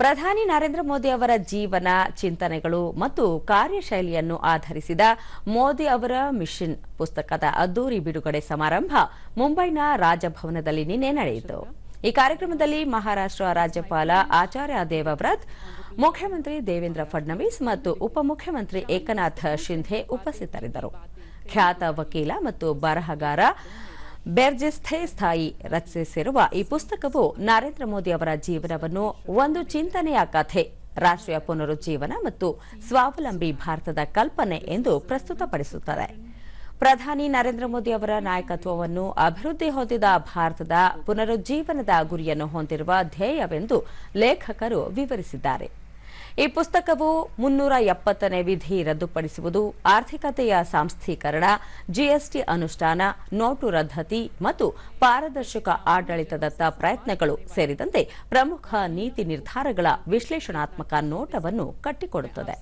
ಪ್ರಧಾನಿ ನರೇಂದ್ರ ಮೋದಿ ಅವರ ಜೀವನ, ಚಿಂತನೆಗಳು ಮತ್ತು ಕಾರ್ಯಶೈಲಿಯನ್ನು ಆಧರಿಸಿದ ಮೋದಿ ಅವರ ಮಿಷನ್ ಪುಸ್ತಕದ ಅದ್ದೂರಿ ಬಿಡುಗಡೆ ಸಮಾರಂಭ ಮುಂಬೈನ ರಾಜಭವನದಲ್ಲಿ ನಿನ್ನೆ ನಡೆಯಿತು. ಈ ಕಾರ್ಯಕ್ರಮದಲ್ಲಿ ಮಹಾರಾಷ್ಟ್ರ ರಾಜ್ಯಪಾಲ ಆಚಾರ್ಯ ದೇವವ್ರತ್, ಮುಖ್ಯಮಂತ್ರಿ ದೇವೇಂದ್ರ ಫಡ್ನವೀಸ್ ಮತ್ತು ಉಪಮುಖ್ಯಮಂತ್ರಿ ಏಕನಾಥ್ ಶಿಂಧೆ ಉಪಸ್ಥಿತರಿದ್ದರು. ಖ್ಯಾತ ವಕೀಲ ಮತ್ತು ಬರಹಗಾರ ಬೆರ್ಜೆಸ್ಥೆ ಸ್ಥಾಯಿ ರಚಿಸಿರುವ ಈ ಪುಸ್ತಕವು ನರೇಂದ್ರ ಮೋದಿ ಅವರ ಜೀವನವನ್ನು ಒಂದು ಚಿಂತನೆಯ ಕಥೆ, ರಾಷ್ಟ್ರೀಯ ಪುನರುಜ್ಜೀವನ ಮತ್ತು ಸ್ವಾವಲಂಬಿ ಭಾರತದ ಕಲ್ಪನೆ ಎಂದು ಪ್ರಸ್ತುತಪಡಿಸುತ್ತದೆ. ಪ್ರಧಾನಿ ನರೇಂದ್ರ ಮೋದಿ ಅವರ ನಾಯಕತ್ವವನ್ನು ಅಭಿವೃದ್ಧಿ ಹೊಂದಿದ ಭಾರತದ ಪುನರುಜ್ಜೀವನದ ಗುರಿಯನ್ನು ಹೊಂದಿರುವ ಧ್ಯೇಯವೆಂದು ಲೇಖಕರು ವಿವರಿಸಿದ್ದಾರೆ. ಈ ಪುಸ್ತಕವು ಮುನ್ನೂರ ಎಪ್ಪತ್ತನೇ ವಿಧಿ ರದ್ದುಪಡಿಸುವುದು, ಆರ್ಥಿಕತೆಯ ಸಾಂಸ್ಥೀಕರಣ, ಜಿಎಸ್ಟಿ ಅನುಷ್ಠಾನ, ನೋಟು ರದ್ದತಿ ಮತ್ತು ಪಾರದರ್ಶಕ ಆಡಳಿತದತ್ತ ಪ್ರಯತ್ನಗಳು ಸೇರಿದಂತೆ ಪ್ರಮುಖ ನೀತಿ ನಿರ್ಧಾರಗಳ ವಿಶ್ಲೇಷಣಾತ್ಮಕ ನೋಟವನ್ನು ಕಟ್ಟಿಕೊಡುತ್ತದೆ.